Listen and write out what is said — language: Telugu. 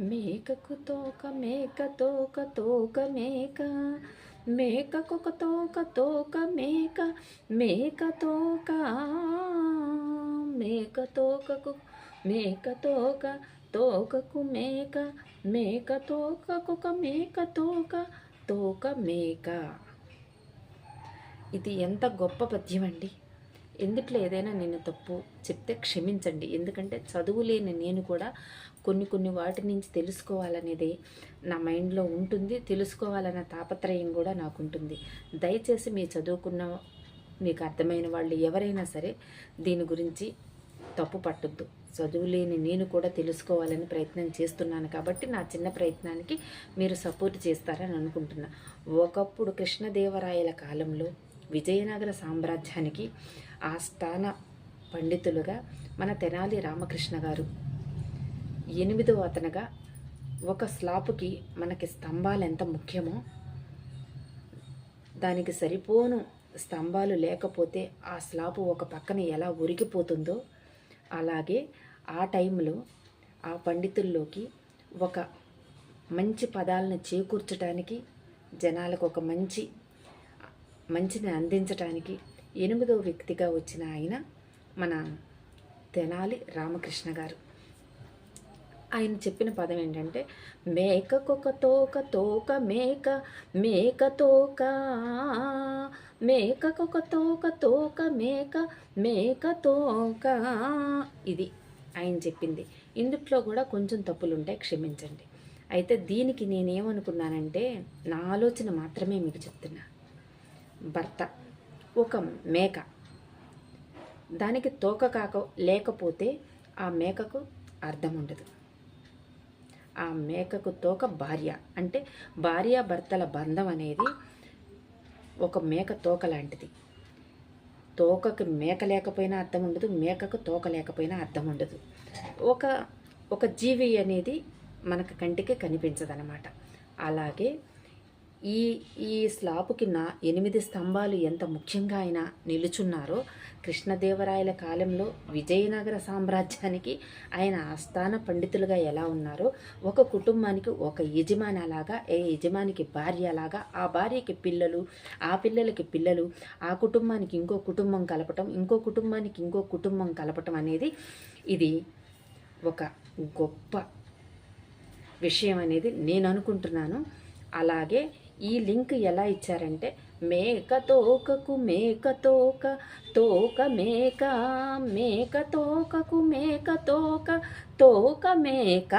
మేకకు తోక మేక తోక తోక మేక. మేకకు తోక తోక మేక మేక తోక మేక. తోకకు మేక తోక తోకకు మేక. మేక తోకకు మేక తోక తోక మేక. ఇది ఎంత గొప్ప పద్యం అండి ఎందుట్లో ఏదైనా నేను తప్పు చెప్తే క్షమించండి. ఎందుకంటే చదువు లేని నేను కూడా కొన్ని కొన్ని వాటి నుంచి తెలుసుకోవాలనేది నా మైండ్లో ఉంటుంది. తెలుసుకోవాలన్న తాపత్రయం కూడా నాకు ఉంటుంది దయచేసి మీ చదువుకున్న మీకు అర్థమైన వాళ్ళు ఎవరైనా సరే దీని గురించి తప్పు పట్టొద్దు. చదువు లేని నేను కూడా తెలుసుకోవాలని ప్రయత్నం చేస్తున్నాను కాబట్టి నా చిన్న ప్రయత్నానికి మీరు సపోర్ట్ చేస్తారని అనుకుంటున్నా. ఒకప్పుడు కృష్ణదేవరాయల కాలంలో విజయనగర సామ్రాజ్యానికి ఆస్థాన పండితులుగా మన తెనాలి రామకృష్ణ గారు. ఎనిమిదవ అతనుగా ఒక స్లాపుకి మనకి స్తంభాలు ఎంత ముఖ్యమో దానికి సరిపోను స్తంభాలు లేకపోతే ఆ స్లాపు ఒక పక్కన ఎలా ఉరిగిపోతుందో అలాగే ఆ టైంలో ఆ పండితుల్లోకి ఒక మంచి పదాలను చేకూర్చడానికి జనాలకు ఒక మంచి మంచిని అందించడానికి ఎనిమిదో వ్యక్తిగా వచ్చిన ఆయన మన తెనాలి రామకృష్ణ గారు. ఆయన చెప్పిన పదం ఏంటంటే మేకకొక తోక తోక మేక మేక తోక. మేకకొక తోక తోక మేక మేక తోక. ఇది ఆయన చెప్పింది. ఇందుట్లో కూడా కొంచెం తప్పులు ఉంటాయి క్షమించండి. అయితే దీనికి నేనేమనుకున్నానంటే నా ఆలోచన మాత్రమే మీకు చెప్తున్నా. భర్త ఒక మేక. దానికి తోక కాక లేకపోతే ఆ మేకకు అర్థం ఉండదు. ఆ మేకకు తోక భార్య అంటే భార్య భర్తల బంధం అనేది ఒక మేక తోక లాంటిది. తోకకు మేక లేకపోయినా అర్థం ఉండదు మేకకు తోక లేకపోయినా అర్థం ఉండదు. ఒక ఒక జీవి అనేది మనకు కంటికి కనిపించదనమాట అలాగే ఈ ఈ స్లాపుకి కింద ఎనిమిది స్తంభాలు ఎంత ముఖ్యంగా ఆయన నిలుచున్నారో కృష్ణదేవరాయల కాలంలో విజయనగర సామ్రాజ్యానికి ఆయన ఆస్థాన పండితులుగా ఎలా ఉన్నారో ఒక కుటుంబానికి ఒక యజమాని అలాగా ఏ యజమానికి భార్య అలాగా ఆ భార్యకి పిల్లలు ఆ పిల్లలకి పిల్లలు ఆ కుటుంబానికి ఇంకో కుటుంబం కలపటం ఇంకో కుటుంబానికి ఇంకో కుటుంబం కలపటం అనేది ఇది ఒక గొప్ప విషయం అనేది నేను అనుకుంటున్నాను. అలాగే ఈ లింక్ ఎలా ఇచ్చారంటే మేక తోకకు మేక తోక తోక మేక మేక తోకకు మేక తోక తోక మేక